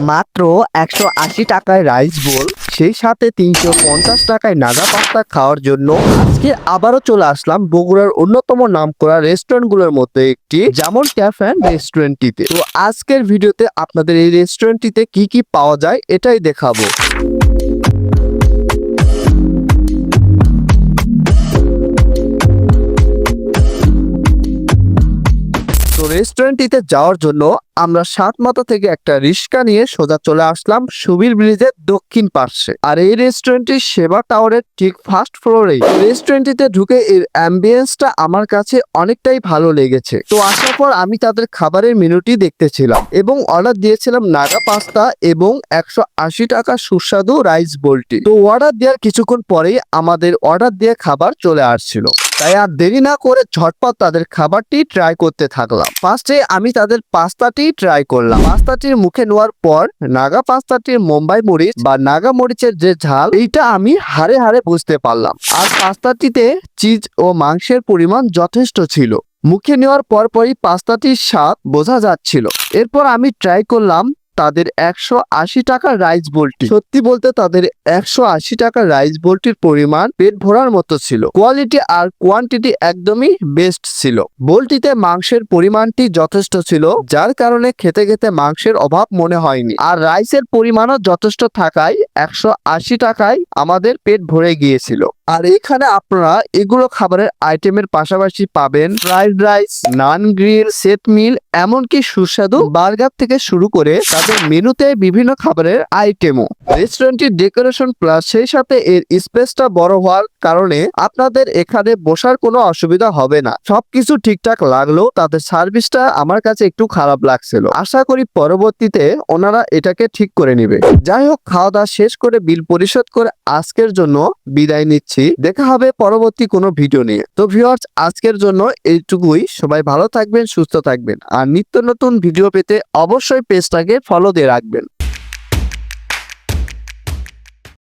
মাত্র একশো আশি টাকায় রাইস বোল সেই সাথে তিনশো পঞ্চাশ টাকায় নাগা পাস্তা খাওয়ার জন্য আজকে আবারও চলে আসলাম বগুড়ার অন্যতম নাম করা রেস্টুরেন্টগুলোর মধ্যে একটি যেমন ক্যাফে রেস্টুরেন্টটিতে। তো আজকের ভিডিওতে আপনাদের এই রেস্টুরেন্টটিতে কি কি পাওয়া যায় এটাই দেখাবো। রেস্টুরেন্টটিতে যাওয়ার জন্য আমরা সাত মাথা থেকে একটা রিক্সা নিয়ে সোজা চলে আসলাম সুবীর ব্রিজের দক্ষিণ পার্শ্বে। আর এই রেস্টুরেন্টটির সেবা টাওয়ারের ঠিক ফার্স্ট ফ্লোরে রেস্টুরেন্টটিতে ঢুকে এর অ্যাম্বিয়েন্সটা আমার কাছে অনেকটাই ভালো লেগেছে। তো আসার পর আমি তাদের খাবারের মেনুটি দেখতেছিলাম এবং অর্ডার দিয়েছিলাম নাগা পাস্তা এবং একশো আশি টাকা সুস্বাদু রাইস বোলটি। তো অর্ডার দেওয়ার কিছুক্ষণ পরেই আমাদের অর্ডার দিয়ে খাবার চলে আসছিল। তাই আর দেরি না করে ঝটপট তাদের খাবারটি ট্রাই করতে থাকলাম। ফার্স্টে আমি তাদের পাস্তাটি ট্রাই করলাম। পাস্তাটির মুখে নেওয়ার পর নাগা পাস্তাটির মুম্বাই মরিচ বা নাগা মরিচের যে ঝাল, এইটা আমি হারে হারে বুঝতে পারলাম। আর পাস্তাটিতে চিজ ও মাংসের পরিমাণ যথেষ্ট ছিল। মুখে নেওয়ার পরপরই পাস্তাটির স্বাদ বোঝা যাচ্ছিল। এরপর আমি ট্রাই করলাম তাদের একশো আশি টাকার রাইস বোলটি সত্যি বলতে তাদের একশো আশি টাকার রাইস বোলটির পরিমাণ পেট ভরার মতো ছিল। কোয়ালিটি আর কোয়ান্টিটি একদমই বেস্ট ছিল। বোলটিতে মাংসের পরিমাণটি যথেষ্ট ছিল, যার কারণে খেতে খেতে মাংসের অভাব মনে হয়নি। আর রাইসের পরিমাণও যথেষ্ট থাকায় একশো আশি টাকায় আমাদের পেট ভরে গিয়েছিল। আর এখানে আপনারা এগুলো খাবারের আইটেমের পাশাপাশি পাবেন fried rice naan grill set meal এমনকি সুস্বাদু বার্গার থেকে শুরু করে তাদের মেনুতে বিভিন্ন খাবারের আইটেমও। রেস্টুরেন্টটির ডেকোরেশন প্লাস সেই সাথে এর স্পেসটা বড় হওয়ার কারণে আপনাদের এখানে বসার কোনো অসুবিধা হবে না। সবকিছু ঠিকঠাক লাগলেও তাদের সার্ভিসটা আমার কাছে একটু খারাপ লাগছিল। আশা করি পরবর্তীতে ওনারা এটাকে ঠিক করে নিবে। যাই হোক খাওয়া দাওয়া শেষ করে বিল পরিশোধ করে আজকের জন্য বিদায় নিচ্ছি। দেখা হবে পরবর্তী কোনো ভিডিও নিয়ে। তো ভিউয়ার্স, আজকের জন্য এইটুকুই। সবাই ভালো থাকবেন, সুস্থ থাকবেন। আর নিত্য নতুন ভিডিও পেতে অবশ্যই পেজটাকে ফলো দিয়ে রাখবেন।